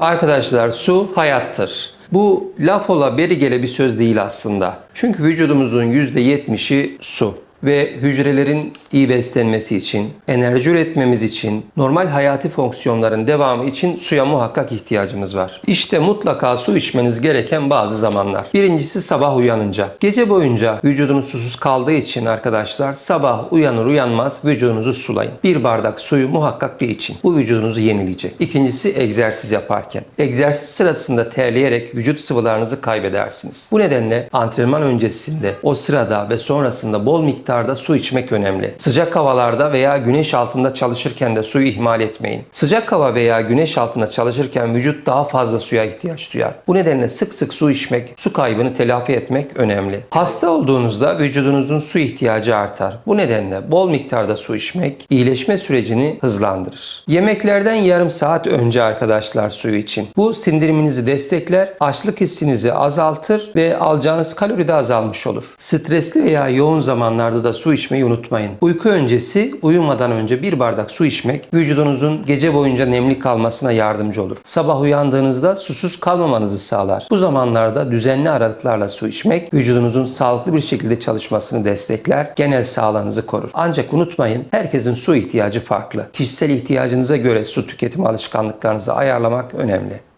Arkadaşlar su hayattır. Bu laf ola beri gele bir söz değil aslında. Çünkü vücudumuzun %70'i su ve hücrelerin iyi beslenmesi için, enerji üretmemiz için, normal hayati fonksiyonların devamı için suya muhakkak ihtiyacımız var. İşte mutlaka su içmeniz gereken bazı zamanlar. Birincisi sabah uyanınca. Gece boyunca vücudunuz susuz kaldığı için arkadaşlar sabah uyanır uyanmaz vücudunuzu sulayın. Bir bardak suyu muhakkak bir için. Bu vücudunuzu yenileyecek. İkincisi egzersiz yaparken. Egzersiz sırasında terleyerek vücut sıvılarınızı kaybedersiniz. Bu nedenle antrenman öncesinde, o sırada ve sonrasında bol miktarda su içmek önemli. Sıcak havalarda veya güneş altında çalışırken de suyu ihmal etmeyin. Sıcak hava veya güneş altında çalışırken vücut daha fazla suya ihtiyaç duyar. Bu nedenle sık sık su içmek, su kaybını telafi etmek önemli. Hasta olduğunuzda vücudunuzun su ihtiyacı artar. Bu nedenle bol miktarda su içmek iyileşme sürecini hızlandırır. Yemeklerden yarım saat önce arkadaşlar suyu için. Bu sindiriminizi destekler, açlık hissinizi azaltır ve alacağınız kalori de azalmış olur. Stresli veya yoğun zamanlarda da su içmeyi unutmayın. Uyku öncesi uyumadan önce bir bardak su içmek vücudunuzun gece boyunca nemli kalmasına yardımcı olur. Sabah uyandığınızda susuz kalmamanızı sağlar. Bu zamanlarda düzenli aralıklarla su içmek vücudunuzun sağlıklı bir şekilde çalışmasını destekler, genel sağlığınızı korur. Ancak unutmayın herkesin su ihtiyacı farklı. Kişisel ihtiyacınıza göre su tüketimi alışkanlıklarınızı ayarlamak önemli.